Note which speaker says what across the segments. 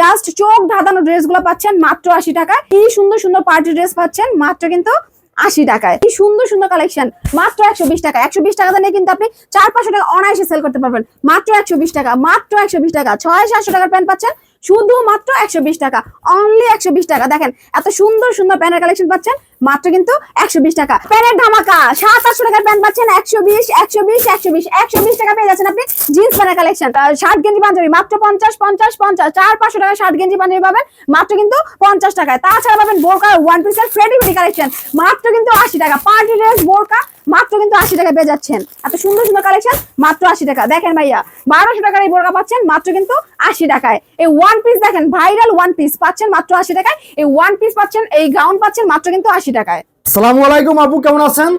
Speaker 1: Just চোখ ধাঁধানো ড্রেসগুলো পাচ্ছেন মাত্র আশি টাকায়। কি সুন্দর সুন্দর পার্টি ড্রেস পাচ্ছেন, মাত্র কিন্তু আশি টাকায়। কি সুন্দর সুন্দর কালেকশন মাত্র একশো বিশ টাকা। একশো বিশ টাকা দিয়ে কিন্তু আপনি চার পাঁচশো টাকা অনায়াসে সেল করতে পারবেন। মাত্র একশো বিশ টাকা, মাত্র একশো বিশ টাকা। ছয় সাতশো টাকার প্যান্ট পাচ্ছেন শুধু মাত্র একশো বিশ টাকা। অনলি একশো বিশ টাকা। দেখেন, এত সুন্দর সুন্দর প্যান্টের কালেকশন পাচ্ছেন। মাত্র কিন্তু একশো বিশ টাকা। প্যান্টের ধামাকা, সাত আটশো টাকার প্যান্ট পাচ্ছেন, একশো বিশ একশো বিশ একশো বিশ একশো বিশ টাকা পেয়ে যাচ্ছেন আপনি জিন্স প্যান্টের কালেকশন ষাট গেঞ্জি পাঞ্জাবি, মাত্র পঞ্চাশ পঞ্চাশ পঞ্চাশ, চার পাঁচশো টাকা ষাট গেঞ্জি পাঞ্জাবি পাবেন, মাত্র কিন্তু পঞ্চাশ টাকায়। তাছাড়া পাবেন বোরকা ওয়ান পিসের ফ্রেডি কালেকশন মাত্র কিন্তু আশি টাকা। পার্টি ড্রেস, বোরকা, মাত্র কিন্তু আশি টাকা পেয়ে যাচ্ছেন। এত সুন্দর সুন্দর কালেকশন মাত্র আশি টাকা। দেখেন ভাইয়া, বারোশো টাকার এই বোরকা পাচ্ছেন, মাত্র কিন্তু আশি টাকায়। এই ওয়ান পিস দেখেন ভাইরাল ওয়ান পিস পাচ্ছেন মাত্র আশি টাকায়। এই ওয়ান পিস পাচ্ছেন, এই গাউন পাচ্ছেন মাত্র কিন্তু আশি টাকায়।
Speaker 2: সালামু আলাইকুম আপু কেমন আছেন?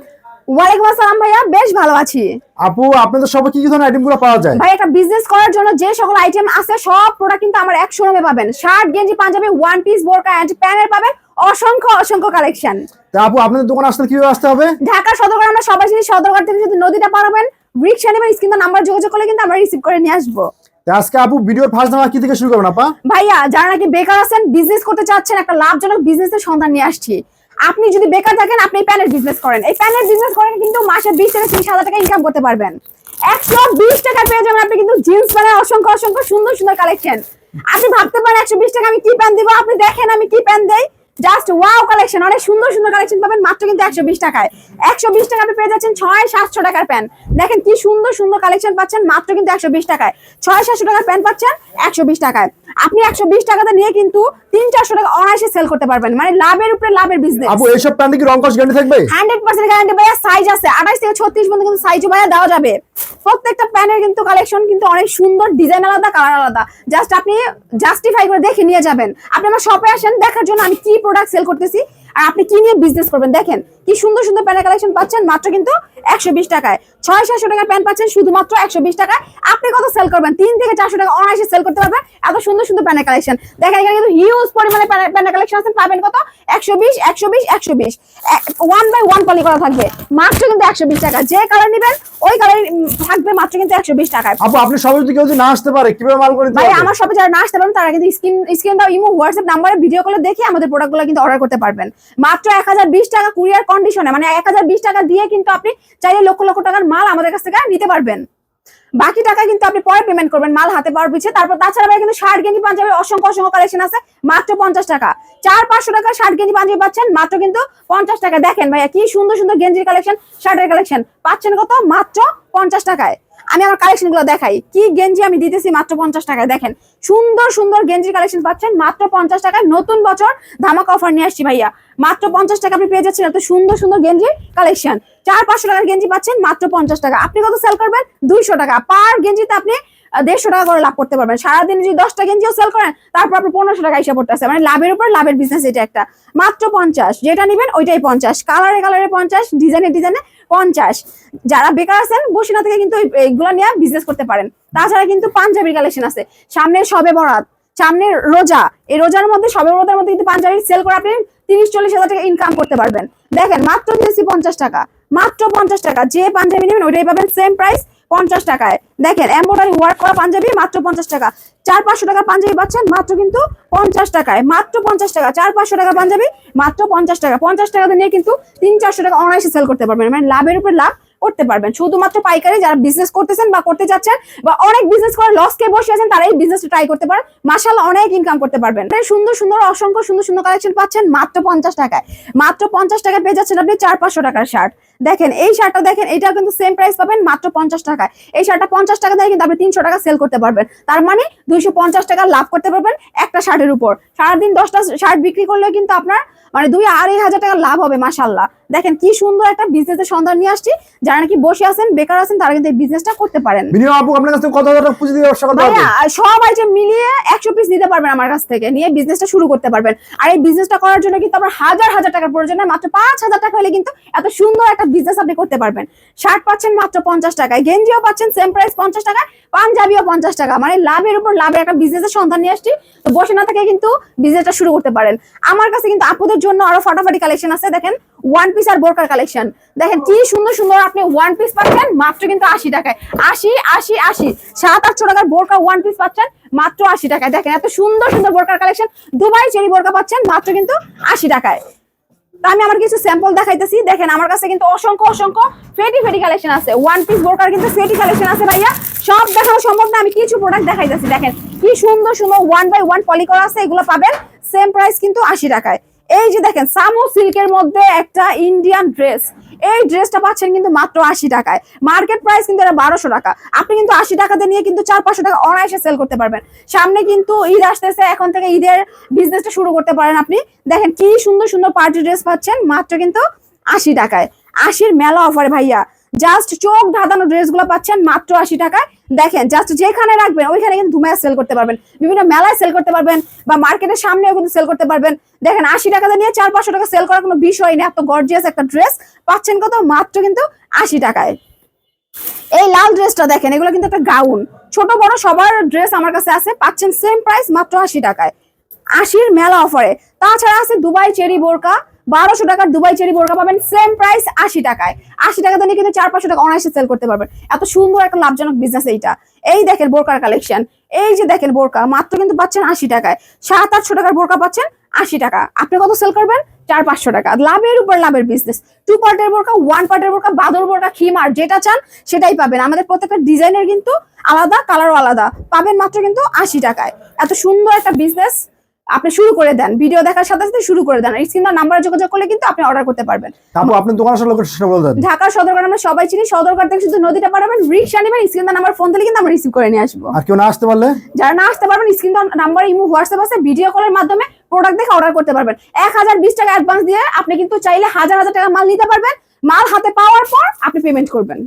Speaker 1: ওয়ালাইকুম আসসালাম ভাইয়া বেশ ভালো আছি।
Speaker 2: আপু আপনাদের সবাই কি কি ধরনের পাওয়া যায়?
Speaker 1: ভাই একটা বিজনেস করার জন্য যে সকল আইটেম আছে সব প্রোডাক্ট কিন্তু আমার এক শোরুমে পাবেন। শার্ট গেঞ্জি পাঞ্জাবি ওয়ান পিস বোরকা অ্যান্ড প্যানের পাবেন অসংখ্য অসংখ্য কালেকশন
Speaker 2: তা আপু আপনাদের দোকান আসলে কীভাবে আসতে হবে?
Speaker 1: ঢাকা সদরঘাট আমরা সবাই সদরঘাট থেকে যদি নদীটা পার হবেন রিক্সা নেবেন স্ক্রিন নাম্বার যোগাযোগ করলে কিন্তু আমরা রিসিভ করে নিয়ে আসব।
Speaker 2: আজকে আপু ভিডিওর ফার্স্ট ধামা কি থেকে শুরু করবেন আপা?
Speaker 1: ভাইয়া যারা নাকি বেকার আছেন বিজনেস করতে চাচ্ছেন একটা লাভজনক বিজনেসের সন্ধান নিয়ে আসছি। আপনি যদি বেকার থাকেন, আপনি প্যানের বিজনেস করেন। এই প্যানের বিজনেস করেন কিন্তু মাসে বিশ থেকে তিরিশ হাজার টাকা ইনকাম করতে পারবেন। একশো বিশ টাকা পেয়ে যাবেন আপনি কিন্তু জিন্স প্যানের অসংখ্য অসংখ্য সুন্দর সুন্দর কালেকশন আপনি ভাবতে পারেন, একশো বিশ টাকা আমি কি প্যান্ট দিব? আপনি দেখেন আমি কি প্যান্ট দেই। জাস্ট ওয়াও কালেকশন অনেক সুন্দর সুন্দর কালেকশন পাবেন মাত্র কিন্তু একশো বিশ টাকায়। একশো বিশ টাকা আপনি পেয়ে যাচ্ছেন ছয় সাতশো টাকার প্যান্ট দেখেন কি সুন্দর সুন্দর কালেকশন পাচ্ছেন মাত্র কিন্তু একশো বিশ টাকায়। ছয় সাতশো টাকার প্যান্ট পাচ্ছেন একশো বিশ টাকায়। আপনি একশো বিশ টাকাতে নিয়ে কিন্তু তিন চারশো টাকা অনায়াসে সেল করতে পারবেন। মানে লাভের উপরে লাভের বিজনেস
Speaker 2: আপু এইসব প্যান্টে কি রং কস গ্যারান্টি থাকবে?
Speaker 1: হান্ড্রেড পার্সেন্ট গ্যারান্টি ভাইয়া সাইজ আছে। আঠাশ থেকে ছত্রিশ পর্যন্ত কিন্তু সাইজ ভাইয়া দেওয়া যাবে। প্রত্যেকটা প্যানের কিন্তু কালেকশন কিন্তু অনেক সুন্দর ডিজাইন আলাদা কালার আলাদা। জাস্ট আপনি জাস্টিফাই করে দেখে নিয়ে যাবেন। আপনি আমার শপে আসেন দেখার জন্য আমি কি প্রোডাক্ট সেল করতেছি। আর আপনি কি নিয়ে বিজনেস করবেন? দেখেন কি সুন্দর সুন্দর প্যানের কালেকশন পাচ্ছেন মাত্র কিন্তু একশো বিশ টাকায়। ছয় সাতশো টাকার প্যান্ট পাচ্ছেন শুধুমাত্র একশো বিশ টাকায়। আপনি কত সেল করবেন? তিন থেকে চারশো টাকা অনায়াসে সেল করতে পারবেন। এত সুন্দর সুন্দর প্যানের কালেকশন দেখেন এখানে কিন্তু হিউজ পরিমাণে প্যানের কালেকশন আছে। পাবেন কত? একশো বিশ একশো বিশ একশো বিশ। ওয়ান বাই ওয়ান পলি করা থাকবে। মাত্র কিন্তু একশো বিশ টাকা। যে কালার নেবেন ওই কালার থাকবে মাত্র কিন্তু একশো বিশ টাকায়।
Speaker 2: আপু আপনি সবাই যদি কেউ না আসতে পারে কীভাবে মাল করে
Speaker 1: ভাই আমার শপে যারা না আসতে পারেন তারা কিন্তু স্ক্রিন স্ক্রিন দাও ইমো হোয়াটসঅ্যাপ নাম্বারে ভিডিও কলে দেখে আমাদের প্রোডাক্টগুলো কিন্তু অর্ডার করতে পারবেন। মাত্র এক হাজার বিশ টাকা কুরিয়ার কন্ডিশনে মানে এক হাজার বিশ টাকা দিয়ে কিন্তু আপনি চাইলে লক্ষ লক্ষ টাকার মাল আমাদের কাছ থেকে নিতে পারবেন। বাকি টাকা কিন্তু আপনি পরে পেমেন্ট করবেন, মাল হাতে পাওয়ার পিছিয়ে তারপর তাছাড়া কিন্তু ষাট গেঞ্জি পাঞ্জাবি, অসংখ্য অসংখ্য কালেকশন আছে, মাত্র পঞ্চাশ টাকা। চার পাঁচশো টাকা ষাট গেঞ্জি পাঞ্জাবি পাচ্ছেন, মাত্র কিন্তু পঞ্চাশ টাকা। দেখেন ভাইয়া, কি সুন্দর সুন্দর গেঞ্জির কালেকশন শার্টের কালেকশন পাচ্ছেন কত? মাত্র পঞ্চাশ টাকায়। আমি আমার কালেকশনগুলো দেখাই। কি গেঞ্জি আমি দিতেছি মাত্র পঞ্চাশ টাকায়? দেখেন, সুন্দর সুন্দর গেঞ্জির কালেকশন পাচ্ছেন মাত্র পঞ্চাশ টাকায়। নতুন বছর ধামাকা অফার নিয়ে আসছি ভাইয়া। মাত্র পঞ্চাশ টাকা আপনি পেয়ে যাচ্ছেন এত সুন্দর সুন্দর গেঞ্জি কালেকশন চার, পাঁচশো টাকার গেঞ্জি পাচ্ছেন মাত্র পঞ্চাশ টাকা। আপনি কত সেল করবেন? দুইশো টাকা। পার গেঞ্জিতে আপনি দেড়শো টাকা করে লাভ করতে পারবেন। সারাদিন যদি দশটা গেঞ্জিও সেল করেন, তারপর আপনি পনেরোশো টাকা হিসাব পড়তেছে মানে লাভের উপর লাভের বিজনেস এটা একটা। মাত্র পঞ্চাশ। যেটা নেবেন ওইটাই পঞ্চাশ। কালারে কালারে পঞ্চাশ। ডিজাইনে ডিজাইনে পঞ্চাশ। যারা বেকার আছেন, বসিনা থেকে কিন্তু এই- এইগুলো নিয়ে বিজনেস করতে পারেন। তাছাড়া কিন্তু পাঞ্জাবির কালেকশন আছে। সামনে সবে বরাত, সামনে রোজা। এই রোজার মধ্যে, সবে বরাতের মধ্যে কিন্তু পাঞ্জাবি সেল করে আপনি তিরিশ, চল্লিশ হাজার টাকা ইনকাম করতে পারবেন। দেখেন, মাত্র দিয়েছি পঞ্চাশ টাকা। মাত্র পঞ্চাশ টাকা। যে পাঞ্জাবি নেবেন, ওইটাই পাবেন সেম প্রাইস পঞ্চাশ টাকায়। দেখেন এম্বোডারি ওয়ার্ক করা পাঞ্জাবি মাত্র পঞ্চাশ টাকা। চার পাঁচশো টাকা পাঞ্জাবি পাচ্ছেন, মাত্র কিন্তু পঞ্চাশ টাকায়। মাত্র পঞ্চাশ টাকা, চার পাঁচশো টাকা পাঞ্জাবি, মাত্র পঞ্চাশ টাকা। পঞ্চাশ টাকা নিয়ে কিন্তু তিন চারশো টাকা অনায়াসে সেল করতে পারবেন। মানে লাভের উপর লাভ করতে পারবেন। শুধুমাত্র পাইকারি যারা বিজনেস করতেছেন বা করতে যাচ্ছেন বা অনেক বিজনেস করে লস কে বসে আছেন তারা এই বিজনেস ট্রাই করতে পারেন। মাসাল অনেক ইনকাম করতে পারবেন। সুন্দর সুন্দর, অসংখ্য, সুন্দর সুন্দর কালেকশন পাচ্ছেন মাত্র পঞ্চাশ টাকায়। মাত্র পঞ্চাশ টাকায় পেয়ে যাচ্ছেন আপনি চার পাঁচশো টাকার শার্ট দেখেন, এই শার্টটা দেখেন এটা কিন্তু সেম প্রাইস পাবেন মাত্র পঞ্চাশ টাকায়। এই শার্টটা পঞ্চাশ টাকা দিয়ে কিন্তু আপনি তিনশো টাকা সেল করতে পারবেন। তার মানে দুইশো পঞ্চাশ টাকা লাভ করতে পারবেন একটা শার্টের উপর। সারাদিন দশটা শার্ট বিক্রি করলেও কিন্তু আপনার মানে দুই আড়াই হাজার টাকা লাভ হবে মাসাল্লাহ দেখেন কি সুন্দর একটা বিজনেসের সন্ধান নিয়ে আসছি। যারা নাকি বসে আছেন বেকার আছেন তারা কিন্তু এই বিজনেসটা করতে পারেন।
Speaker 2: মিনিমাম আপু আপনার কাছ কত হাজার টাকা পুঁজি দিয়ে ব্যবসা করতে পারবে
Speaker 1: ভাইয়া সব আইটেম মিলিয়ে একশো পিস নিতে পারবেন আমার কাছ থেকে নিয়ে বিজনেসটা শুরু করতে পারবেন। আর এই বিজনেসটা করার জন্য কিন্তু আমার হাজার হাজার টাকার প্রয়োজন হয় মাত্র পাঁচ হাজার টাকা হলে কিন্তু এত সুন্দর একটা বিজনেস আপনি করতে পারবেন। শার্ট পাচ্ছেন মাত্র পঞ্চাশ টাকায় গেঞ্জিও পাচ্ছেন সেম প্রাইস পঞ্চাশ টাকায় পাঞ্জাবিও পঞ্চাশ টাকা। মানে লাভের উপর লাভের একটা বিজনেসের সন্ধান নিয়ে আসছি। তো বসে না থেকে কিন্তু বিজনেসটা শুরু করতে পারেন। আমার কাছে কিন্তু আপুদের জন্য আরও ফাটাফাটি কালেকশন আছে দেখেন। ওয়ান পিস আর বোরকার কালেকশন দেখেন কি সুন্দর সুন্দর আপনি ওয়ান পিস পাচ্ছেন, মাত্র কিন্তু আশি টাকায়। আশি আশি আশি। সাত আটশো টাকার বোরকা ওয়ান পিস পাচ্ছেন, মাত্র আশি টাকায়। দেখেন এত সুন্দর সুন্দর বোরকার কালেকশন দুবাই চেরি বোরকা পাচ্ছেন, মাত্র কিন্তু আশি টাকায়। তা আমি আমার কিছু স্যাম্পল দেখাইতেছি। দেখেন আমার কাছে কিন্তু অসংখ্য অসংখ্য ফেটি ফেটি কালেকশন আছে। ওয়ান পিস বোরকার কিন্তু ফেটি কালেকশন আছে ভাইয়া। সব দেখানো সম্ভব না, আমি কিছু প্রোডাক্ট দেখাইতেছি। দেখেন কি সুন্দর সুন্দর ওয়ান বাই ওয়ান পলি করা আছে, এগুলো পাবেন। সেম প্রাইস কিন্তু আশি টাকায়। এই যে দেখেন, সামো সিল্কের মধ্যে একটা ইন্ডিয়ান ড্রেস এই ড্রেসটা পাচ্ছেন কিন্তু মাত্র আশি টাকায়। মার্কেট প্রাইস কিন্তু এটা বারোশো টাকা। আপনি কিন্তু আশি টাকাতে নিয়ে কিন্তু চার, পাঁচশো টাকা অনায়াসে সেল করতে পারবেন। সামনে কিন্তু ঈদ আসতেছে, এখন থেকে ঈদের বিজনেসটা শুরু করতে পারেন আপনি। দেখেন কি সুন্দর সুন্দর পার্টি ড্রেস পাচ্ছেন, মাত্র কিন্তু আশি টাকায়। আশির মেলা অফারে ভাইয়া। জাস্ট চোখ ধাঁধানো ড্রেসগুলো পাচ্ছেন মাত্র আশি টাকায়। দেখেন জাস্ট যেখানে রাখবেন, ওইখানে কিন্তু ধুমায় সেল করতে পারবেন। বিভিন্ন মেলায় সেল করতে পারবেন বা মার্কেটের সামনেও কিন্তু সেল করতে পারবেন। দেখেন, আশি টাকাতে নিয়ে চার, পাঁচশো টাকা সেল করার কোনো বিষয় নেই। এত গর্জিয়াস একটা ড্রেস পাচ্ছেন কত? মাত্র কিন্তু আশি টাকায়। এই লাল ড্রেসটা দেখেন, এগুলো কিন্তু একটা গাউন ছোট, বড় সবার ড্রেস আমার কাছে আছে, পাচ্ছেন সেম প্রাইস মাত্র আশি টাকায়। আশির মেলা অফারে তাছাড়া আছে দুবাই চেরি বোরকা। বারোশো টাকার দুবাই চেরি বোরকা পাবেন সেম প্রাইস আশি টাকায়। আশি টাকা নিয়ে কিন্তু চার, পাঁচশো টাকা অনায়াসে সেল করতে পারবেন। এত সুন্দর একটা লাভজনক বিজনেস এইটা। এই দেখেন বোরকার কালেকশন এই যে দেখেন বোরকা, মাত্র কিন্তু পাচ্ছেন আশি টাকায়। সাত, আটশো টাকার বোরকা পাচ্ছেন আশি টাকা। আপনি কত সেল করবেন? চার, পাঁচশো টাকা। লাভের উপর লাভের বিজনেস টু পার্টের বোরকা ওয়ান পার্টের বোরকা, বাদর বোরকা খিমার যেটা চান সেটাই পাবেন। আমাদের প্রত্যেকটা ডিজাইনের কিন্তু আলাদা কালারও আলাদা। পাবেন মাত্র কিন্তু আশি টাকায়। এত সুন্দর একটা বিজনেস আপনি শুরু করে দেন ভিডিও দেখার সাথে সাথে শুরু করে দেন স্ক্রিন নাম্বারে যোগাযোগ করলে কিন্তু আপনি অর্ডার করতে পারবেন।
Speaker 2: আপু আপনার দোকান আসলে লোকেশনটা বলে দেন।
Speaker 1: ঢাকার সদরঘাট আমরা সবাই চিনি সদরঘাট থেকে শুধু নদীটা পাঠাবেন রিক্সা নেবেন স্ক্রিন নাম্বার ফোন দিলে কিন্তু আমরা রিসিভ করে নিয়ে আসব।
Speaker 2: আর কেউ না আসতে পারলে?
Speaker 1: যারা না আসতে পারবেন স্ক্রিন নাম্বার ইমো হোয়াটসঅ্যাপ আছে ভিডিও কলের মাধ্যমে প্রোডাক্ট দেখে অর্ডার করতে পারবেন। এক হাজার বিশ টাকা অ্যাডভান্স দিয়ে আপনি কিন্তু চাইলে হাজার হাজার টাকা মাল নিতে পারবেন। মাল হাতে পাওয়ার পর আপনি পেমেন্ট করবেন।